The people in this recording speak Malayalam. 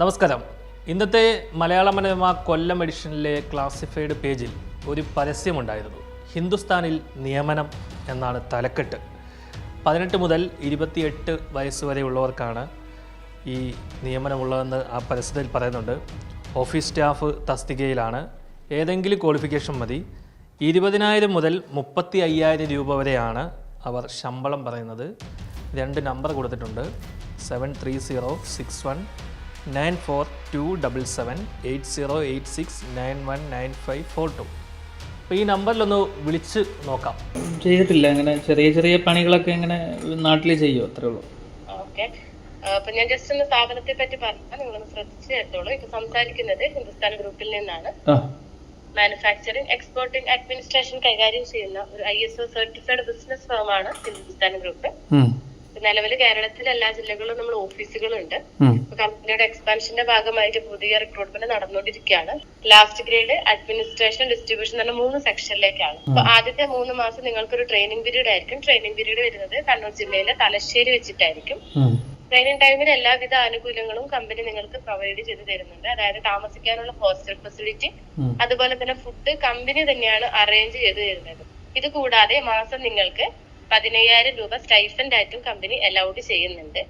നമസ്കാരം. ഇന്നത്തെ മലയാള മനോരമ കൊല്ലം എഡിഷനിലെ ക്ലാസിഫൈഡ് പേജിൽ ഒരു പരസ്യമുണ്ടായിരുന്നു. ഹിന്ദുസ്ഥാനിൽ നിയമനം എന്നാണ് തലക്കെട്ട്. പതിനെട്ട് മുതൽ ഇരുപത്തിയെട്ട് വയസ്സ് വരെയുള്ളവർക്കാണ് ഈ നിയമനമുള്ളതെന്ന് ആ പരസ്യത്തിൽ പറയുന്നുണ്ട്. ഓഫീസ് സ്റ്റാഫ് തസ്തികയിലാണ്. ഏതെങ്കിലും ക്വാളിഫിക്കേഷൻ മതി. ഇരുപതിനായിരം മുതൽ മുപ്പത്തി അയ്യായിരം രൂപ വരെയാണ് അവർ ശമ്പളം പറയുന്നത്. രണ്ട് നമ്പർ കൊടുത്തിട്ടുണ്ട്. Seven three zero six one nine four two double seven eight zero eight six nine one nine five four two അപ്പോൾ ഈ നമ്പറിലൊന്ന് വിളിച്ച് നോക്കാം. ചെയ്തിട്ടില്ല അങ്ങനെ ചെറിയ ചെറിയ പണികളൊക്കെ ഇങ്ങനെ നാട്ടിൽ ചെയ്യോ അത്രേ ഉള്ളൂ. ഓക്കെ. അപ്പൊ ഞാൻ ജസ്റ്റ് ഒന്ന് സ്ഥാപനത്തെ പറ്റി പറഞ്ഞാൽ നിങ്ങൾ ഒന്ന് ശ്രദ്ധിച്ചു കേട്ടോളൂ. ഇപ്പൊ സംസാരിക്കുന്നത് ഹിന്ദുസ്ഥാൻ ഗ്രൂപ്പിൽ നിന്നാണ്. ആ. മാനുഫാക്ചറിംഗ് എക്സ്പോർട്ടിംഗ് അഡ്മിനിസ്ട്രേഷൻ കൈകാര്യം ചെയ്യുന്ന ഒരു I S O certified business ഫേമാണ് Hindustan group. നിലവിൽ കേരളത്തിലെ എല്ലാ ജില്ലകളിലും നമ്മൾ ഓഫീസുകളുണ്ട്. കമ്പനിയുടെ എക്സ്പാൻഷന്റെ ഭാഗമായിട്ട് പുതിയ റിക്രൂട്ട്മെന്റ് നടന്നുകൊണ്ടിരിക്കുകയാണ്. ലാസ്റ്റ് ഗ്രേഡ് അഡ്മിനിസ്ട്രേഷൻ ഡിസ്ട്രിബ്യൂഷൻ എന്ന മൂന്ന് സെക്ഷനിലേക്കാണ് അപ്പൊ ആദ്യത്തെ മൂന്ന് മാസം നിങ്ങൾക്ക് ഒരു ട്രെയിനിങ് പീരീഡ് ആയിരിക്കും. ട്രെയിനിങ് പീരീഡ് വരുന്നത് കണ്ണൂർ ജില്ലയിലെ തലശ്ശേരി വെച്ചിട്ടായിരിക്കും. ട്രെയിനിങ് ടൈമിൽ എല്ലാവിധ ആനുകൂല്യങ്ങളും കമ്പനി നിങ്ങൾക്ക് പ്രൊവൈഡ് ചെയ്ത് തരുന്നുണ്ട്. അതായത് താമസിക്കാനുള്ള ഹോസ്റ്റൽ ഫെസിലിറ്റി അതുപോലെ തന്നെ ഫുഡ് കമ്പനി തന്നെയാണ് അറേഞ്ച് ചെയ്ത് തരുന്നത്. ഇത് കൂടാതെ മാസം നിങ്ങൾക്ക് പതിനയ്യായിരം രൂപ സ്റ്റൈഫൻഡ് ആയിട്ടും കമ്പനി അലൗഡ് ചെയ്യുന്നുണ്ട്.